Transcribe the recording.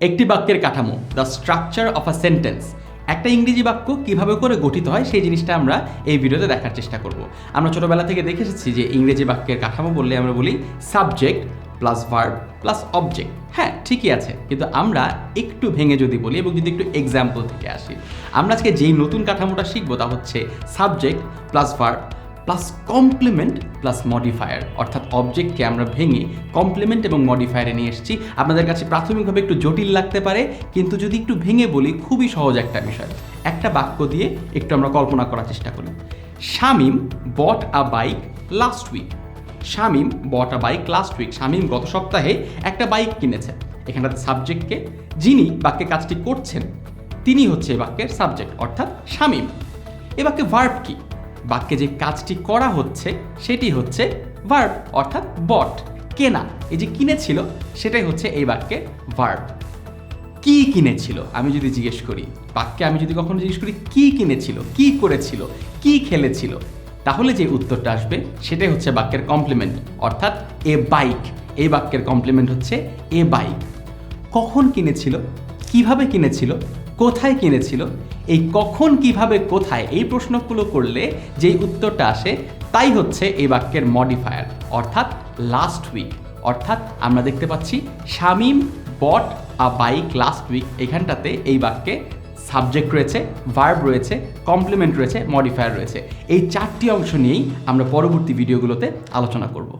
একটি বাক্যের কাঠামো the structure of a sentence একটা ইংরেজি বাক্য কীভাবে করে গঠিত হয় সেই জিনিসটা আমরা এই ভিডিওতে দেখার চেষ্টা করব। আমরা ছোটবেলা থেকে দেখে এসেছি যে ইংরেজি বাক্যের কাঠামো বললে আমরা বলি subject plus verb plus object হ্যাঁ ঠিকই আছে। কিন্তু আমরা একটু ভেঙে যদি বলি এবং যদি একটু এক্সাম্পল থেকে আসি, আমরা আজকে যেই নতুন কাঠামোটা শিখব তা হচ্ছে subject plus verb plus complement plus modifier অর্থাৎ অবজেক্টকে আমরা ভেঙে কমপ্লিমেন্ট এবং মডিফায়ারে নিয়ে এসেছি। আপনাদের কাছে প্রাথমিকভাবে একটু জটিল লাগতে পারে, কিন্তু যদি একটু ভেঙে বলি, খুবই সহজ একটা বিষয়। একটা বাক্য দিয়ে একটু আমরা কল্পনা করার চেষ্টা করি। Shamim bought a bike last week Shamim bought a bike last week Shamim গত সপ্তাহে একটা বাইক কিনেছে এখানটাতে সাবজেক্টকে যিনি বাক্যে কাজটি করছেন, তিনি হচ্ছে এ বাক্যের সাবজেক্ট অর্থাৎ শামিম। এ বাক্যে ভার্ব কি? বাক্যে যে কাজটি করা হচ্ছে, সেটি হচ্ছে ভার্ব অর্থাৎ বট কেনা। এই যে কিনেছিল, সেটাই হচ্ছে এই বাক্যে ভার্ব কি কিনেছিল? আমি যদি জিজ্ঞেস করি, বাক্যে আমি যদি কখনো জিজ্ঞেস করি, কি কিনেছিল, কি করেছিল, কি খেলেছিল, তাহলে যে উত্তরটা আসবে, সেটাই হচ্ছে বাক্যের কমপ্লিমেন্ট অর্থাৎ এ বাইক এই বাক্যের কমপ্লিমেন্ট হচ্ছে এ বাইক কখন কিনেছিল? কীভাবে কিনেছিল? কোথায় কিনেছিল? এই কখন কীভাবে কোথায়? এই প্রশ্নগুলো করলে যেই উত্তরটা আসে, তাই হচ্ছে এই বাক্যের মডিফায়ার অর্থাৎ লাস্ট উইক অর্থাৎ আমরা দেখতে পাচ্ছি, Shamim bought a bike last week এখানটাতে এই বাক্যে সাবজেক্ট রয়েছে ভার্ব রয়েছে কমপ্লিমেন্ট রয়েছে মডিফায়ার রয়েছে। এই চারটি অংশ নিয়েই আমরা পরবর্তী ভিডিওগুলোতে আলোচনা করব।